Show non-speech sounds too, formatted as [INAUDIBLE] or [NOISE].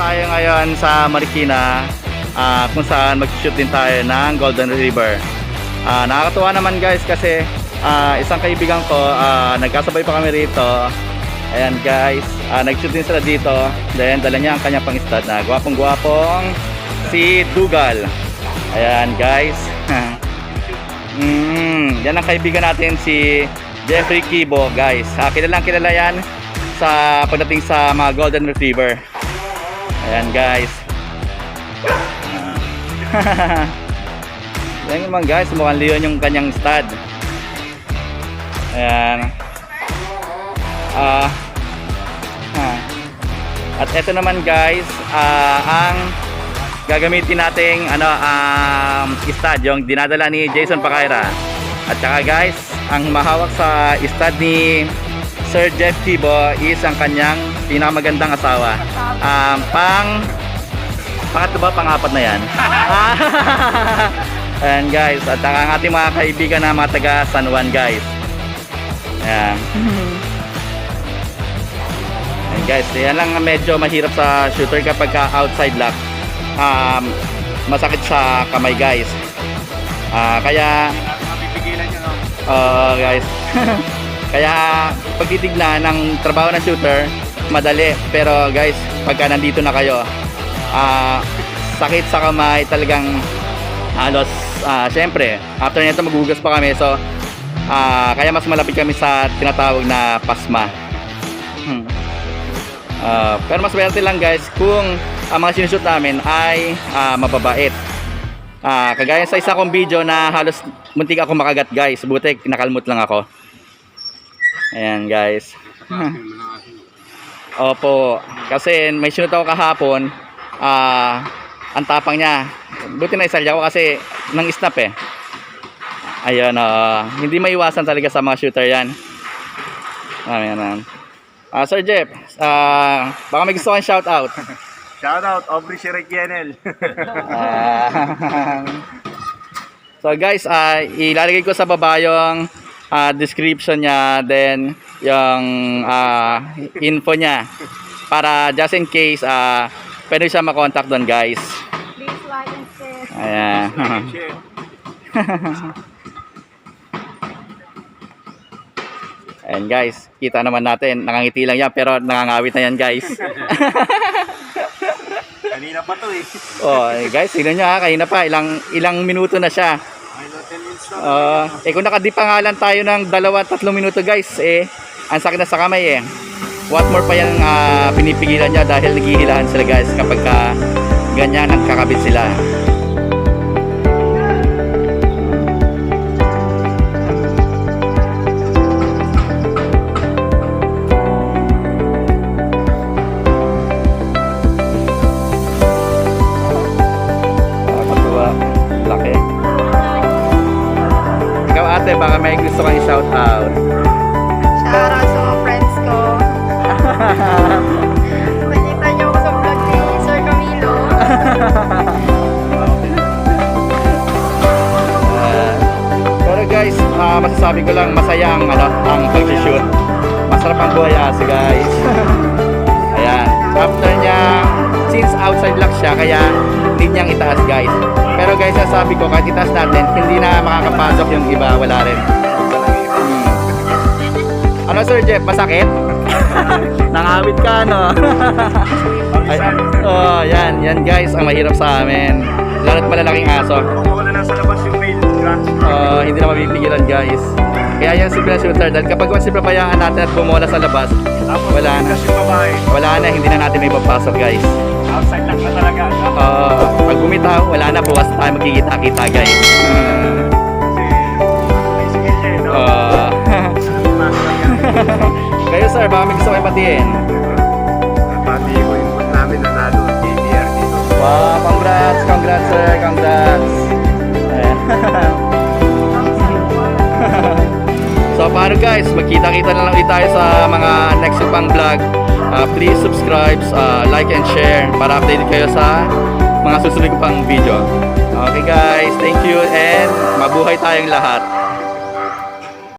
tayo ngayon sa Marikina ah, kung saan mag-shoot din tayo ng Golden River. Ah, nakakatuwa naman guys kasi ah, isang kaibigan ko, ah, nagkasabay pa kami rito. Ayan guys, ah, nag-shoot din sila dito. Then dala niya ang kanyang pang-stud na gwapong gwapong si Dugal. Ayan guys. [LAUGHS] mm, yan ang kaibigan natin si Jeffrey Kibo guys. Ah, kilalang kilala yan sa pagdating sa mga Golden Retriever. Ayan guys. [LAUGHS] Yan naman guys, mukhang leon yung kanyang stud. Ayan. Ah. ah. At ito naman guys, ah, ang gagamitin nating ano um stud yung dinadala ni Jason Pakaira. At saka guys, ang mahawak sa stud ni Sir Jeff Tibo is ang kanyang pinakamagandang asawa. Um, pang pangatlo ba pangapat na yan? [LAUGHS] Ayan guys, at ang ating mga kaibigan na mga taga San Juan guys. Ayan. Ayan guys, yan lang ang medyo mahirap sa shooter kapag ka outside lock. Um, masakit sa kamay guys. Ah, kaya Mapipigilan nyo, no? Oo guys. [LAUGHS] Kaya pagtitignan ng trabaho ng shooter, madali. Pero guys, pagka nandito na kayo, ah sakit sa kamay talagang halos, ah syempre, after nito maghugas pa kami. So, ah kaya mas malapit kami sa tinatawag na pasma. Hmm. Ah, pero mas swerte lang guys kung ang mga sinushoot namin ay ah, mababait. Ah, kagaya sa isa kong video na halos muntik ako makagat guys. Buti nakalmot lang ako. Ayan guys. [LAUGHS] Opo, kasi may sinunod ako kahapon. Ah, ang tapang niya. Buti na isalya ko kasi nang snap eh. Ayun, ah, hindi maiwasan talaga sa mga shooter 'yan. Ayan, ayan. Ah, Sir Jeff, ah, baka may gusto kang shout out. [LAUGHS] Shout out, Aubrey Sherek Yenel. [LAUGHS] Ah. so guys, ah ilalagay ko sa baba yung ah, description niya, then yung ah, info niya para just in case ah pwede siya makontak doon guys. Please like and share. Ayan. [LAUGHS] Ayan guys, kita naman natin, nakangiti lang yan pero nangangawit na yan guys. [LAUGHS] Kanina pa to eh. oh, guys, tignan nyo ha, kanina pa, ilang, ilang minuto na siya. Ay, no, 10 minutes na. Uh, eh kung nakadipangalan tayo ng dalawa tatlong minuto guys eh ang sakit na sa kamay eh. What more pa yung ah, pinipigilan niya dahil naghihilaan sila guys kapag ka ganyan nagkakabit sila. Ate, baka may gusto kang shout masasabi ko lang masaya ang ano, ang pag-shoot. Masarap ang buhay asa guys. [LAUGHS] Ayan. After niya, since outside lock siya, kaya need niyang itaas guys. Pero guys, sasabi ko, kahit itaas natin, hindi na makakapasok yung iba, wala rin. Hmm. Ano Sir Jeff, masakit? [LAUGHS] Nangawit ka, no? [LAUGHS] Ay, oh, yan, yan guys, ang mahirap sa amin. Lalo't malalaking aso. Mapipigilan guys. Kaya yan simple na shooter dahil kapag once pabayaan natin at bumola sa labas, Wala na. wala na, hindi na natin may papasok guys. Outside lang na talaga. Ah, pag bumitaw, wala na, bukas tayo magkikita-kita guys. Yan. [LAUGHS] kayo sir, baka may gusto kayo patiin. Pati ko yung namin nanalo at JBR dito. Wow, congrats, congrats sir, congrats. Paano guys, magkita-kita na lang ulit tayo sa mga next pang vlog. Ah, please subscribe, ah, like and share para updated kayo sa mga susunod pang video. Okay guys, thank you and mabuhay tayong lahat.